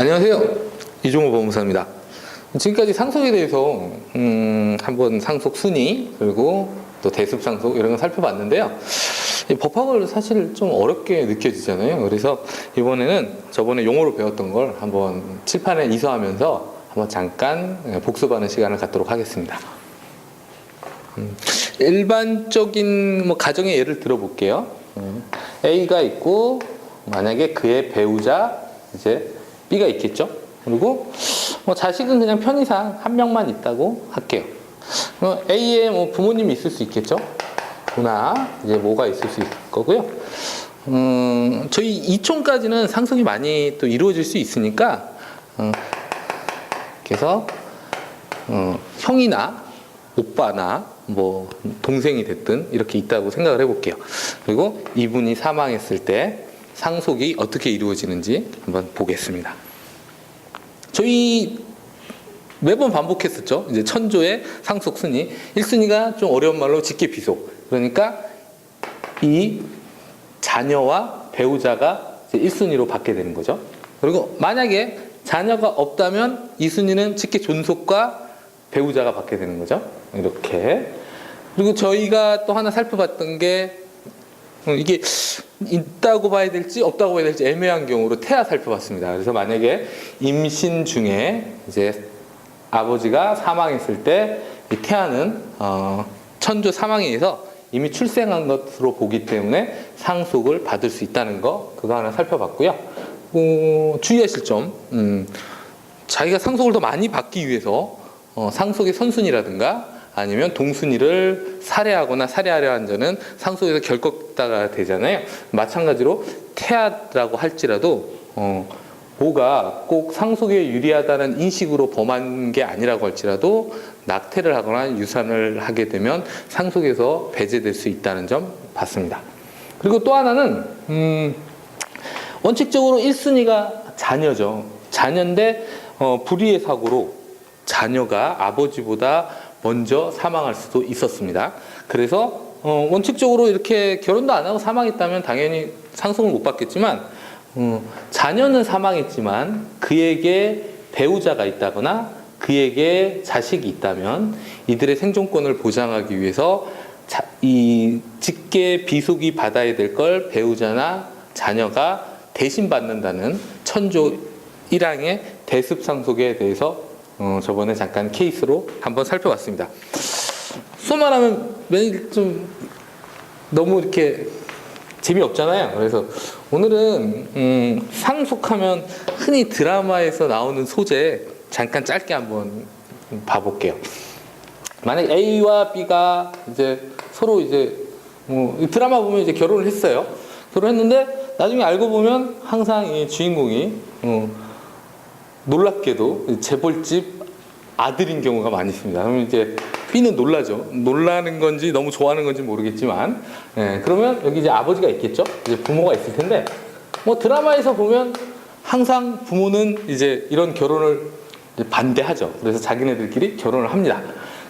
안녕하세요. 이종호 법무사입니다. 지금까지 상속에 대해서 음, 한번 상속 순위 그리고 또 대습 상속 이런 걸 살펴봤는데요. 이 법학을 사실 좀 어렵게 느껴지잖아요. 그래서 이번에는 저번에 용어로 배웠던 걸 한번 칠판에 이서하면서 한번 잠깐 복습하는 시간을 갖도록 하겠습니다. 음, 일반적인 뭐 가정의 예를 들어볼게요. 음, A가 있고 만약에 그의 배우자 이제 B가 있겠죠. 그리고 뭐 자식은 그냥 편의상 한 명만 있다고 할게요. A에 뭐 부모님이 있을 수 있겠죠. 누나 이제 뭐가 있을 수 있을 거고요. 음, 저희 이촌까지는 상속이 많이 또 이루어질 수 있으니까 음, 그래서 어, 형이나 오빠나 뭐 동생이 됐든 이렇게 있다고 생각을 해볼게요. 그리고 이분이 사망했을 때 상속이 어떻게 이루어지는지 한번 보겠습니다. 저희 매번 반복했었죠. 이제 천조의 상속 순위. 1순위가 좀 어려운 말로 직계 비속. 그러니까 이 자녀와 배우자가 이제 1순위로 받게 되는 거죠. 그리고 만약에 자녀가 없다면 2순위는 직계 존속과 배우자가 받게 되는 거죠. 이렇게. 그리고 저희가 또 하나 살펴봤던 게 어, 이게 있다고 봐야 될지 없다고 봐야 될지 애매한 경우로 태아 살펴봤습니다. 그래서 만약에 임신 중에 이제 아버지가 사망했을 때 이 태아는 어, 천조 사망에 의해서 이미 출생한 것으로 보기 때문에 상속을 받을 수 있다는 거 그거 하나 살펴봤고요. 어, 주의하실 점, 음, 자기가 상속을 더 많이 받기 위해서 어, 상속의 선순위라든가 아니면 동순위를 살해하거나 살해하려 한 자는 상속에서 결격다가 되잖아요. 마찬가지로 태아라고 할지라도 어, 뭐가 꼭 상속에 유리하다는 인식으로 범한 게 아니라고 할지라도 낙태를 하거나 유산을 하게 되면 상속에서 배제될 수 있다는 점 봤습니다. 그리고 또 하나는 음, 원칙적으로 1순위가 자녀죠. 자녀인데 어, 불의의 사고로 자녀가 아버지보다 먼저 사망할 수도 있었습니다. 그래서 어, 원칙적으로 이렇게 결혼도 안 하고 사망했다면 당연히 상속을 못 받겠지만 어, 자녀는 사망했지만 그에게 배우자가 있다거나 그에게 자식이 있다면 이들의 생존권을 보장하기 위해서 자, 이 직계 비속이 받아야 될 걸 배우자나 자녀가 대신 받는다는 천조 1항의 대습 상속에 대해서 어, 저번에 잠깐 케이스로 한번 살펴봤습니다. 매일 좀 너무 이렇게 재미없잖아요. 그래서 오늘은 음, 상속하면 흔히 드라마에서 나오는 소재 잠깐 짧게 한번 봐볼게요. 만약 A와 B가 이제 서로 이제 뭐 드라마 보면 이제 결혼을 했어요. 결혼했는데 나중에 알고 보면 항상 이 주인공이 어, 놀랍게도 재벌집 아들인 경우가 많이 있습니다. 그러면 이제 B는 놀라죠. 놀라는 건지 너무 좋아하는 건지 모르겠지만, 예, 그러면 여기 이제 아버지가 있겠죠. 이제 부모가 있을 텐데, 뭐 드라마에서 보면 항상 부모는 이제 이런 결혼을 이제 반대하죠. 그래서 자기네들끼리 결혼을 합니다.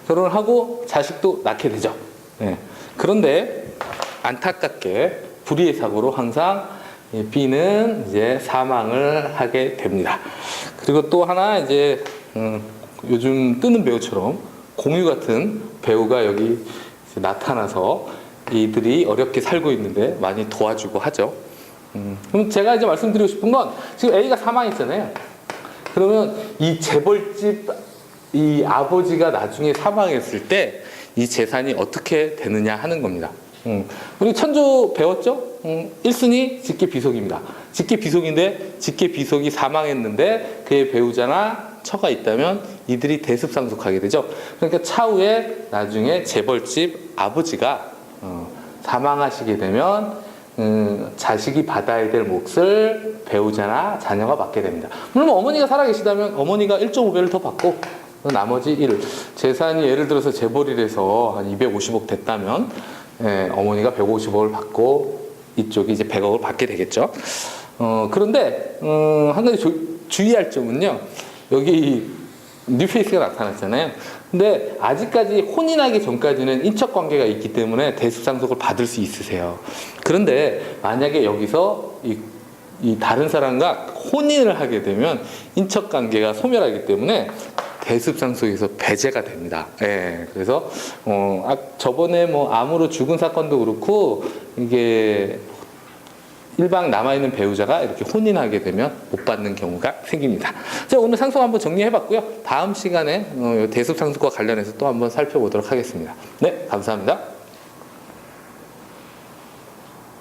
결혼을 하고 자식도 낳게 되죠. 예. 그런데 안타깝게 불의의 사고로 항상 이 B는 이제 사망을 하게 됩니다. 그리고 또 하나 이제 음, 요즘 뜨는 배우처럼 공유 같은 배우가 여기 나타나서 이들이 어렵게 살고 있는데 많이 도와주고 하죠. 음, 그럼 제가 이제 말씀드리고 싶은 건 지금 A가 사망했잖아요. 그러면 이 재벌집 이 아버지가 나중에 사망했을 때 이 재산이 어떻게 되느냐 하는 겁니다. 음, 우리 천조 배웠죠? 음, 1순위 직계 비속입니다. 직계 비속인데 직계 비속이 사망했는데 그의 배우자나 처가 있다면 이들이 대습 상속하게 되죠. 그러니까 차후에 나중에 재벌집 아버지가 어, 사망하시게 되면 음, 자식이 받아야 될 몫을 배우자나 자녀가 받게 됩니다. 물론 어머니가 살아계시다면 어머니가 1.5배를 더 받고 나머지 1 재산이 예를 들어서 재벌이라서 한 250억 됐다면 예, 어머니가 150억을 받고 이쪽이 이제 100억을 받게 되겠죠. 어, 그런데 어, 한 가지 주, 주의할 점은요. 여기 뉴페이스가 나타났잖아요. 근데 아직까지 혼인하기 전까지는 인척 관계가 있기 때문에 대수상속을 받을 수 있으세요. 그런데 만약에 여기서 이, 이 다른 사람과 혼인을 하게 되면 인척 관계가 소멸하기 때문에 대습상속에서 배제가 됩니다. 예, 그래서 어, 아, 저번에 뭐 암으로 죽은 사건도 그렇고 이게 일방 남아있는 배우자가 이렇게 혼인하게 되면 못 받는 경우가 생깁니다. 자, 오늘 상속 한번 정리해봤고요. 다음 시간에 어, 대습 상속과 관련해서 또 한번 살펴보도록 하겠습니다. 네, 감사합니다.